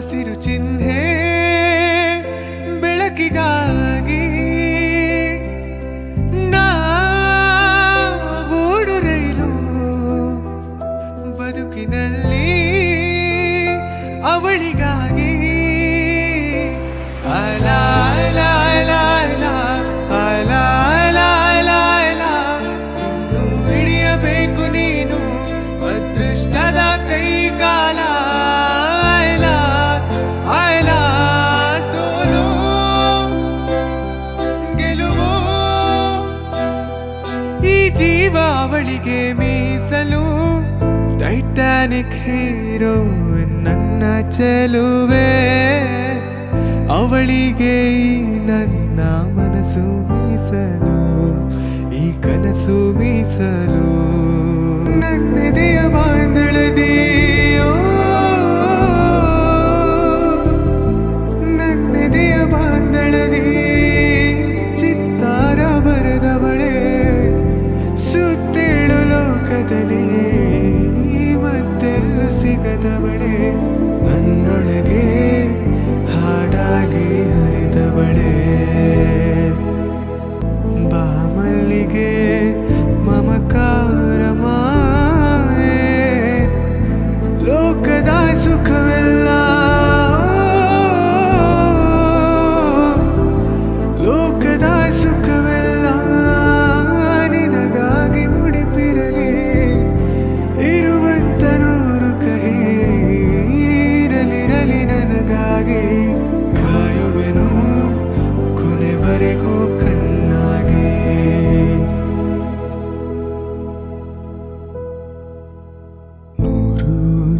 ಹಸಿರು ಚಿಹ್ನೆ ಬೆಳಕಿಗಾಗಿ ನಾವೋಡು ರೈಲು ಬದುಕಿನಲ್ಲಿ ಅವಳಿಗಾಗಿ ಜೀವ ಅವಳಿಗೆ ಮೀಸಲು ಟೈಟಾನಿಕ್ ಹೀರೋ ನನ್ನ ಚೆಲುವೆ. ಅವಳಿಗೆ ನನ್ನ ಮನಸ್ಸು ಮೀಸಲು, ಈ ಕನಸು ಮೀಸಲು. ನನ್ನೆದೆಯ ಬಾಂಧಳದಿಯೋ ಸಿಗದವಳೆ ನನ್ನೊಳಗೆ ಹಾಡಾಗಿ ಹರಿದವಳೆ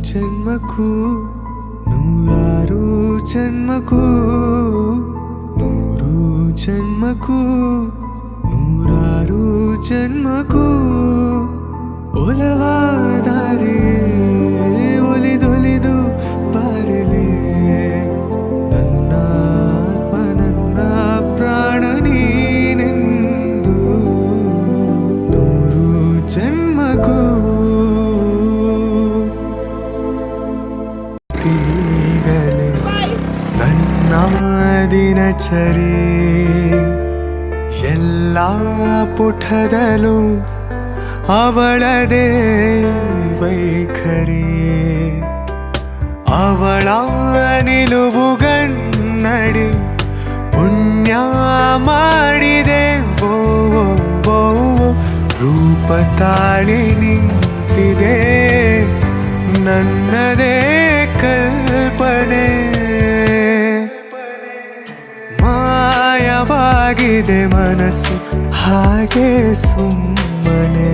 జన్మకు నూరారు జన్మకు నూరు జన్మకు నూరారు జన్మకు ಒಲವಾದಾರೆ ಒಲಿದೊಲಿದು ಬಾರಲೆ ನನ್ನ ಆತ್ಮ ನನ್ನ ಪ್ರಾಣ ನೀನೆಂದು ನೂರು ಜನ್ಮ ದಿನಚರಿ ಎಲ್ಲ ಪುಟದಲ್ಲೂ ಅವಳದೇ ವೈಖರಿ ಅವಳ ನಿಲುವುಗನ್ನಡಿ ಪುಣ್ಯ ಮಾಡಿದೆ ಓ. ರೂಪ ತಾಳಿ ನಿಂತಿದೆ ನನ್ನದೇ ಮಾಯವಾಗಿದೆ ಮನಸ್ಸು ಹಾಗೆ ಸುಮ್ಮನೆ.